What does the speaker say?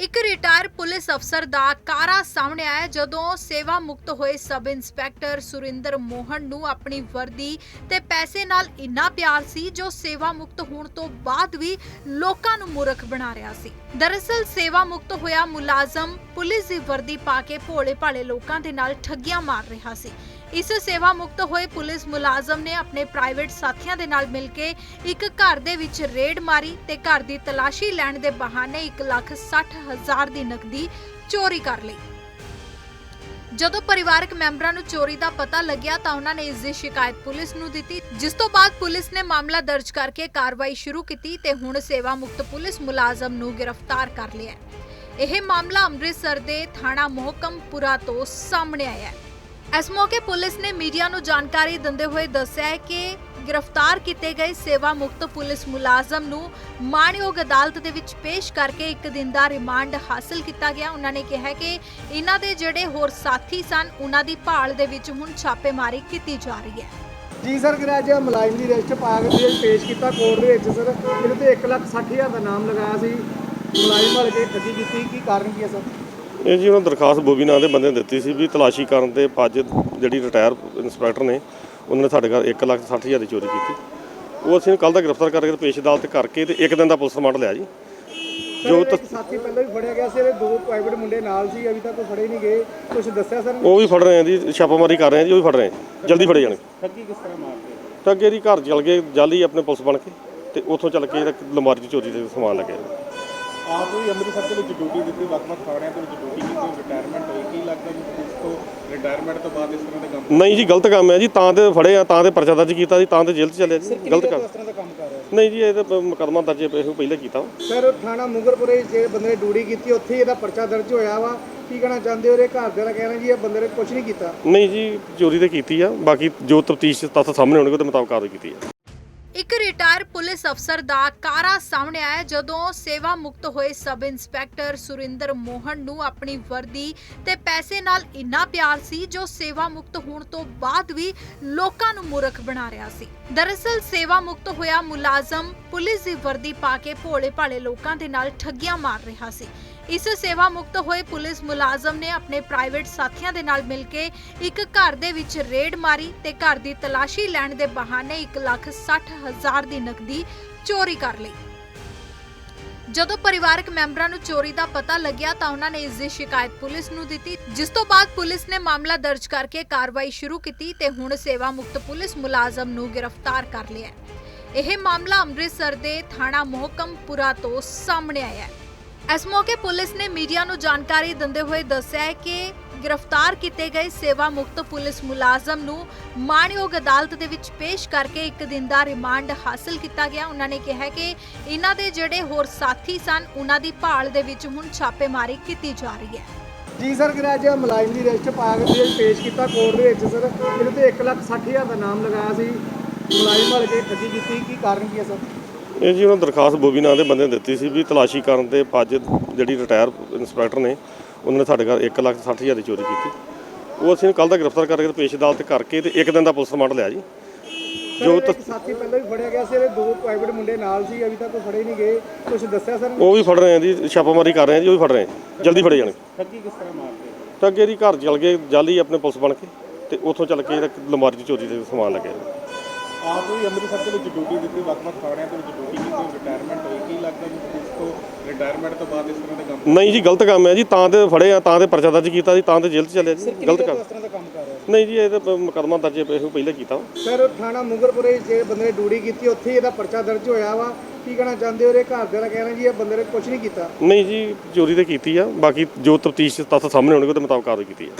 ਇੱਕ retire police ਅਫਸਰ ਦਾ ਕਾਰਾ ਸਾਹਮਣੇ ਆਇਆ ਜਦੋਂ ਸੇਵਾ ਮੁਕਤ ਹੋਏ ਸਬ ਇੰਸਪੈਕਟਰ ਸੁਰਿੰਦਰ ਮੋਹਨ ਨੂੰ ਆਪਣੀ ਵਰਦੀ ਤੇ ਪੈਸੇ ਨਾਲ ਇੰਨਾ ਪਿਆਰ ਸੀ ਜੋ ਸੇਵਾ ਮੁਕਤ ਹੋਣ ਤੋਂ ਬਾਅਦ ਵੀ ਲੋਕਾਂ ਨੂੰ ਮੂਰਖ ਬਣਾ ਰਿਹਾ ਸੀ। ਦਰਅਸਲ ਸੇਵਾ ਮੁਕਤ ਹੋਇਆ ਮੁਲਾਜ਼ਮ ਪੁਲਿਸ ਦੀ ਵਰਦੀ ਪਾ ਕੇ ਭੋਲੇ ਭਾਲੇ ਲੋਕਾਂ ਦੇ ਨਾਲ ਠੱਗੀਆਂ ਮਾਰ ਰਿਹਾ ਸੀ। ਇਸ ਸੇਵਾ ਮੁਕਤ ਹੋਏ ਪੁਲਿਸ ਮੁਲਾਜ਼ਮ ਨੇ ਆਪਣੇ ਪ੍ਰਾਈਵੇਟ ਸਾਥੀਆਂ ਦੇ ਨਾਲ ਮਿਲ ਕੇ ਇੱਕ ਘਰ ਦੇ ਵਿੱਚ ਰੇਡ ਮਾਰੀ ਤੇ ਘਰ ਦੀ ਤਲਾਸ਼ੀ ਲੈਣ ਦੇ ਬਹਾਨੇ 1,60,000 ਦੀ ਨਕਦੀ ਚੋਰੀ ਕਰ ਲਈ। ਜਦੋਂ ਪਰਿਵਾਰਕ ਮੈਂਬਰਾਂ ਨੂੰ ਚੋਰੀ ਦਾ ਪਤਾ ਲੱਗਿਆ ਤਾਂ ਉਹਨਾਂ ਨੇ ਇਸ ਦੀ ਸ਼ਿਕਾਇਤ ਪੁਲਿਸ ਨੂੰ ਦਿੱਤੀ ਜਿਸ ਤੋਂ ਬਾਅਦ ਪੁਲਿਸ ਨੇ ਮਾਮਲਾ ਦਰਜ ਕਰਕੇ ਕਾਰਵਾਈ ਸ਼ੁਰੂ ਕੀਤੀ ਤੇ ਹੁਣ ਸੇਵਾ ਮੁਕਤ ਪੁਲਿਸ ਮੁਲਾਜ਼ਮ ਨੂੰ ਗ੍ਰਿਫਤਾਰ ਕਰ ਲਿਆ ਇਹ ਮਾਮਲਾ ਅੰਮ੍ਰਿਤਸਰ ਦੇ ਥਾਣਾ ਮੋਹਕਮਪੁਰਾ ਤੋਂ ਸਾਹਮਣੇ ਆਇਆ ਹੈ। ਇਸ ਮੌਕੇ ਪੁਲਿਸ ਨੇ ਮੀਡੀਆ ਨੂੰ ਜਾਣਕਾਰੀ ਦਿੰਦੇ ਹੋਏ ਦੱਸਿਆ ਕਿ ਗ੍ਰਿਫਤਾਰ ਕੀਤੇ ਗਏ ਸੇਵਾ ਮੁਕਤ ਪੁਲਿਸ ਮੁਲਾਜ਼ਮ ਨੂੰ ਮਾਣਯੋਗ ਅਦਾਲਤ ਦੇ ਵਿੱਚ ਪੇਸ਼ ਕਰਕੇ ਇੱਕ ਦਿਨ ਦਾ ਰਿਮਾਂਡ ਹਾਸਲ ਕੀਤਾ ਗਿਆ। ਉਹਨਾਂ ਨੇ ਕਿਹਾ ਕਿ ਇਹਨਾਂ ਦੇ ਜਿਹੜੇ ਹੋਰ ਸਾਥੀ ਸਨ ਉਹਨਾਂ ਦੀ ਭਾਲ ਦੇ ਵਿੱਚ ਹੁਣ ਛਾਪੇਮਾਰੀ ਕੀਤੀ ਜਾ ਰਹੀ ਹੈ। ਜੀ ਸਰ ਕਿ ਅੱਜ ਮੁਲਾਜ਼ਮ ਦੀ ਲਿਸਟ ਪਾ ਕੇ ਪੇਸ਼ ਕੀਤਾ ਕੋਰਟ ਦੇ ਵਿੱਚ ਸਰ? ਇਹਦੇ ਤੇ 1,60,000 ਦਾ ਨਾਮ ਲਗਾਇਆ ਸੀ। ਮੁਲਾਜ਼ਮ ਵਾਲੇ ਕੇ ਠੱਗੀ ਕੀਤੀ। ਕੀ ਕਾਰਨ ਕੀ ਹੈ ਸਰ? ਇਹ ਜੀ ਉਹਨਾਂ ਦਰਖਾਸਤ ਬੋਬੀ ਨਾਂ ਦੇ ਬੰਦੇ ਨੇ ਦਿੱਤੀ ਸੀ ਵੀ ਤਲਾਸ਼ੀ ਕਰਨ ਤੇ ਅੱਜ ਜਿਹੜੀ ਰਿਟਾਇਰ ਇੰਸਪੈਕਟਰ ਨੇ ਉਹਨਾਂ ਨੇ ਸਾਡੇ ਘਰ 1,60,000 ਦੀ ਚੋਰੀ ਕੀਤੀ। ਉਹ ਅਸੀਂ ਕੱਲ ਦਾ ਗ੍ਰਿਫਤਾਰ ਕਰਕੇ ਤੇ ਪੇਸ਼ ਅਦਾਲਤ ਕਰਕੇ ਤੇ ਇੱਕ ਦਿਨ ਦਾ ਪੁਲਿਸ ਰਿਮਾਂਡ ਲਿਆ ਜੀ। ਜੋ ਸਾਥੀ ਪਹਿਲਾਂ ਵੀ ਫੜਿਆ ਗਿਆ ਸੀ ਇਹਦੇ ਦੋ ਪ੍ਰਾਈਵੇਟ ਮੁੰਡੇ ਨਾਲ ਸੀ ਅਭੀ ਤੱਕ ਉਹ ਫੜੇ ਨਹੀਂ ਗਏ। ਕੁਝ ਦੱਸਿਆ ਸਰ? ਉਹ ਵੀ ਫੜ ਰਹੇ ਆ ਜੀ ਛਾਪਾਮਾਰੀ ਕਰ ਰਹੇ ਆ ਜੀ ਉਹ ਵੀ ਫੜ ਰਹੇ ਆ। ਜਲਦੀ ਫੜੇ ਜਾਣਗੇ ਠੱਗੀ ਕਿਸ ਤਰ੍ਹਾਂ ਮਾਰਦੇ ਤਾਂ ਅੱਗੇ ਦੀ ਘਰ ਚਲ ਗਏ ਜਾਲੀ ਆਪਣੇ ਪੁਲਿਸ ਬਣ ਕੇ ਤੇ ਉੱਥੋਂ ਚੱਲ ਕੇ 'ਚ ਚੋਰੀ ਦੇ ਸਮਾਨ ਲੱਗਿਆ ਆਪ ਵੀ ਅੰਮ੍ਰਿਤਸਰ ਦੇ ਵਿੱਚ ਡਿਊਟੀ ਦਿੱਤੀ ਵੱਖ-ਵੱਖ ਥਾਣਿਆਂ ਦੇ ਵਿੱਚ ਡਿਊਟੀ ਕੀਤੀ ਰਿਟਾਇਰਮੈਂਟ ਹੋਈ ਕੀ ਲੱਗਦਾ ਜੀ ਪੁਲਿਸ ਤੋਂ? ਰਿਟਾਇਰਮੈਂਟ ਤੋਂ ਬਾਅਦ ਇਸ ਤਰ੍ਹਾਂ ਦੇ ਕੰਮ ਨਹੀਂ ਜੀ ਗਲਤ ਕੰਮ ਹੈ ਜੀ ਤਾਂ ਤੇ ਫੜੇ ਆ ਤਾਂ ਤੇ ਪਰਚਾ ਦਰਜ ਕੀਤਾ ਜੀ ਤਾਂ ਤੇ ਜੇਲ੍ਹ 'ਚ ਚੱਲਿਆ ਜੀ ਗਲਤ ਕੰਮ। ਇਸ ਤਰ੍ਹਾਂ ਦਾ ਕੰਮ ਕਰ ਰਿਹਾ ਨਹੀਂ ਜੀ ਇਹ ਤਾਂ ਮੁਕੱਦਮਾ ਦਰਜ ਇਹ ਪਹਿਲਾਂ ਕੀਤਾ ਸਰ ਥਾਣਾ ਮੁਗਰਪੁਰੇ ਜਿਹੜੇ ਬੰਦੇ ਨੇ ਡਿਊਟੀ ਕੀਤੀ ਉੱਥੇ ਇਹਦਾ ਪਰਚਾ ਦਰਜ ਹੋਇਆ ਵਾ। ਕੀ ਕਹਿਣਾ ਚਾਹੁੰਦੇ ਹੋ? ਘਰ ਦੇ ਦਾ ਕਹਿਣਾ ਜੀ ਇਹ ਬੰਦੇ ਨੇ ਕੁਝ ਨਹੀਂ ਕੀਤਾ। ਨਹੀਂ ਜੀ ਚੋਰੀ ਤੇ ਕੀਤੀ ਆ ਬਾਕੀ ਜੋ ਤਫਤੀਸ਼ ਤੱਥ ਸਾਹਮਣੇ ਆਉਣਗੇ ਉਹਦੇ ਮੁਤਾਬਕ ਕਾਰਵਾਈ ਕੀਤੀ ਆ ਇੱਕ ਰਿਟਾਇਰ ਪੁਲਿਸ ਅਫਸਰ ਦਾ ਕਾਰਾ ਸਾਹਮਣੇ ਆਇਆ ਜਦੋਂ ਸੇਵਾ ਮੁਕਤ ਹੋਏ ਸਬ ਇੰਸਪੈਕਟਰ ਸੁਰਿੰਦਰ ਮੋਹਨ ਨੂੰ ਆਪਣੀ ਵਰਦੀ ਤੇ ਪੈਸੇ ਨਾਲ ਇੰਨਾ ਪਿਆਰ ਸੀ ਜੋ ਸੇਵਾ ਮੁਕਤ ਹੋਣ ਤੋਂ ਬਾਅਦ ਵੀ ਲੋਕਾਂ ਨੂੰ ਮੂਰਖ ਬਣਾ ਰਿਹਾ ਸੀ। ਦਰਅਸਲ ਸੇਵਾ ਮੁਕਤ ਹੋਇਆ ਮੁਲਾਜ਼ਮ ਪੁਲਿਸ ਦੀ ਵਰਦੀ ਪਾ ਕੇ ਭੋਲੇ ਭਾਲੇ ਲੋਕਾਂ ਦੇ ਨਾਲ ਠੱਗੀਆਂ ਮਾਰ ਰਿਹਾ ਸੀ। ਇਸ ਸੇਵਾ ਮੁਕਤ ਹੋਏ ਪੁਲਿਸ ਮੁਲਾਜ਼ਮ ਨੇ ਆਪਣੇ ਪ੍ਰਾਈਵੇਟ ਸਾਥੀਆਂ ਦੇ ਨਾਲ ਮਿਲ ਕੇ ਇੱਕ ਘਰ ਦੇ ਵਿੱਚ ਰੇਡ ਮਾਰੀ ਤੇ ਘਰ ਦੀ ਤਲਾਸ਼ੀ ਲੈਣ ਦੇ ਬਹਾਨੇ 1,60,000 ਦੀ ਨਕਦੀ ਚੋਰੀ ਕਰ ਲਈ। ਜਦੋਂ ਪਰਿਵਾਰਕ ਮੈਂਬਰਾਂ ਨੂੰ ਚੋਰੀ ਦਾ ਪਤਾ ਲੱਗਿਆ ਤਾਂ ਉਹਨਾਂ ਨੇ ਇਸ ਦੀ ਸ਼ਿਕਾਇਤ ਪੁਲਿਸ ਨੂੰ ਦਿੱਤੀ ਜਿਸ ਤੋਂ ਬਾਅਦ ਪੁਲਿਸ ਨੇ ਮਾਮਲਾ ਦਰਜ ਕਰਕੇ ਕਾਰਵਾਈ ਸ਼ੁਰੂ ਕੀਤੀ ਤੇ ਹੁਣ ਸੇਵਾ ਮੁਕਤ ਪੁਲਿਸ ਮੁਲਾਜ਼ਮ ਨੂੰ ਗ੍ਰਿਫਤਾਰ ਕਰ ਲਿਆ ਇਹ ਮਾਮਲਾ ਅੰਮ੍ਰਿਤਸਰ ਦੇ ਥਾਣਾ ਮੋਹਕਮਪੁਰਾ ਤੋਂ ਸਾਹਮਣੇ ਆਇਆ ਹੈ। ਇਸ ਮੌਕੇ ਪੁਲਿਸ ਨੇ ਮੀਡੀਆ ਨੂੰ ਜਾਣਕਾਰੀ ਦਿੰਦੇ ਹੋਏ ਦੱਸਿਆ ਕਿ ਗ੍ਰਿਫਤਾਰ ਕੀਤੇ ਗਏ ਸੇਵਾ ਮੁਕਤ ਪੁਲਿਸ ਮੁਲਾਜ਼ਮ ਨੂੰ ਮਾਣਯੋਗ ਅਦਾਲਤ ਦੇ ਵਿੱਚ ਪੇਸ਼ ਕਰਕੇ ਇੱਕ ਦਿਨ ਦਾ ਰਿਮਾਂਡ ਹਾਸਲ ਕੀਤਾ ਗਿਆ। ਉਹਨਾਂ ਨੇ ਕਿਹਾ ਕਿ ਇਹਨਾਂ ਦੇ ਜਿਹੜੇ ਹੋਰ ਸਾਥੀ ਸਨ ਉਹਨਾਂ ਦੀ ਭਾਲ ਦੇ ਵਿੱਚ ਹੁਣ ਛਾਪੇਮਾਰੀ ਕੀਤੀ ਜਾ ਰਹੀ ਹੈ। ਜੀ ਸਰ ਕਿ ਅੱਜ ਮੁਲਾਜ਼ਮ ਦੀ ਲਿਸਟ ਪਾ ਕੇ ਤੁਸੀਂ ਪੇਸ਼ ਕੀਤਾ ਕੋਰਟ ਦੇ ਵਿੱਚ ਸਰ? ਇਹਦੇ ਤੇ 1,60,000 ਦਾ ਨਾਮ ਲਗਾਇਆ ਸੀ। ਮੁਲਾਜ਼ਮ ਵਾਲੇ ਕੇ ਠੱਗੀ ਕੀਤੀ ਕੀ ਕਾਰਨ ਕੀ ਹੈ ਸਰ? ਇਹ ਜੀ ਉਹਨਾਂ ਦਰਖਾਸਤ ਬੋਬੀ ਨਾਂ ਦੇ ਬੰਦੇ ਨੇ ਦਿੱਤੀ ਸੀ ਵੀ ਤਲਾਸ਼ੀ ਕਰਨ ਤੇ ਅੱਜ ਜਿਹੜੀ ਰਿਟਾਇਰ ਇੰਸਪੈਕਟਰ ਨੇ ਉਹਨਾਂ ਨੇ ਸਾਡੇ ਘਰ 1,60,000 ਦੀ ਚੋਰੀ ਕੀਤੀ। ਉਹ ਅਸੀਂ ਕੱਲ ਦਾ ਗ੍ਰਿਫਤਾਰ ਕਰਕੇ ਤੇ ਪੇਸ਼ ਅਦਾਲਤ ਕਰਕੇ ਤੇ ਇੱਕ ਦਿਨ ਦਾ ਪੁਲਿਸ ਰਿਮਾਂਡ ਲਿਆ ਜੀ। ਜੋ ਇੱਕ ਸਾਥੀ ਪਹਿਲਾਂ ਵੀ ਫੜਿਆ ਗਿਆ ਸੀ ਇਹਦੇ ਦੋ ਪ੍ਰਾਈਵੇਟ ਮੁੰਡੇ ਨਾਲ ਸੀ ਅਭੀ ਤੱਕ ਉਹ ਫੜੇ ਨਹੀਂ ਗਏ। ਕੁਝ ਦੱਸਿਆ ਸਰ? ਉਹ ਵੀ ਫੜ ਰਹੇ ਆ ਜੀ ਛਾਪਾਮਾਰੀ ਕਰ ਰਹੇ ਆ ਜੀ ਉਹ ਵੀ ਫੜ ਰਹੇ ਆ। ਜਲਦੀ ਫੜੇ ਜਾਣਗੇ ਠੱਗੀ ਕਿਸ ਤਰ੍ਹਾਂ ਮਾਰਦੇ ਤਾਂ ਅੱਗੇ ਦੀ ਘਰ ਚਲ ਗਏ ਜਾਲੀ ਆਪਣੇ ਪੁਲਿਸ ਬਣ ਕੇ ਤੇ ਉੱਥੋਂ ਚੱਲ ਕੇ ਜਿਹੜਾ ਲਮਾਰੀ 'ਚ ਚੋਰੀ ਦੇ ਸਮਾਨ ਲੱਗਿਆ ਆਪ ਵੀ ਅੰਮ੍ਰਿਤਸਰ ਦੇ ਵਿੱਚ ਡਿਊਟੀ ਦਿੱਤੀ ਵੱਖ-ਵੱਖ ਥਾਣਿਆਂ ਦੇ ਵਿੱਚ ਡਿਊਟੀ ਕੀਤੀ ਰਿਟਾਇਰਮੈਂਟ ਹੋਈ ਕੀ ਲੱਗਦਾ ਜੀ ਪੁਲਿਸ ਤੋਂ ਰਿਟਾਇਰਮੈਂਟ ਤੋਂ ਬਾਅਦ ਇਸ ਤਰ੍ਹਾਂ ਦੇ ਕੰਮ? ਨਹੀਂ ਜੀ ਗਲਤ ਕੰਮ ਹੈ ਜੀ ਤਾਂ ਤੇ ਫੜੇ ਆ ਤਾਂ ਤੇ ਪਰਚਾ ਦਰਜ ਕੀਤਾ ਜੀ ਤਾਂ ਤੇ ਜੇਲ੍ਹ 'ਚ ਚੱਲਿਆ ਜੀ ਗਲਤ ਕੰਮ। ਇਸ ਤਰ੍ਹਾਂ ਦਾ ਕੰਮ ਕਰ ਰਿਹਾ ਨਹੀਂ ਜੀ ਇਹ ਤਾਂ ਮੁਕੱਦਮਾ ਦਰਜ ਇਹ ਪਹਿਲਾਂ ਕੀਤਾ ਸਰ ਥਾਣਾ ਮੁਗਰਪੁਰੇ ਜਿਹੜੇ ਬੰਦੇ ਨੇ ਡਿਊਟੀ ਕੀਤੀ ਉੱਥੇ ਇਹਦਾ ਪਰਚਾ ਦਰਜ ਹੋਇਆ ਵਾ। ਕੀ ਕਹਿਣਾ ਚਾਹੁੰਦੇ ਹੋ? ਇਹਦੇ ਘਰ ਦੇ ਦਾ ਕਹਿਣਾ ਜੀ ਇਹ ਬੰਦੇ ਨੇ ਕੁਝ ਨਹੀਂ ਕੀਤਾ। ਨਹੀਂ ਜੀ ਚੋਰੀ ਤੇ ਕੀਤੀ ਆ ਬਾਕੀ ਜੋ ਤਫਤੀਸ਼ ਤੱਥ ਸਾਹਮਣੇ ਆਉਣਗੇ ਉਹਦੇ ਮੁਤਾਬਕ ਕਾਰਵਾਈ ਕੀਤੀ ਆ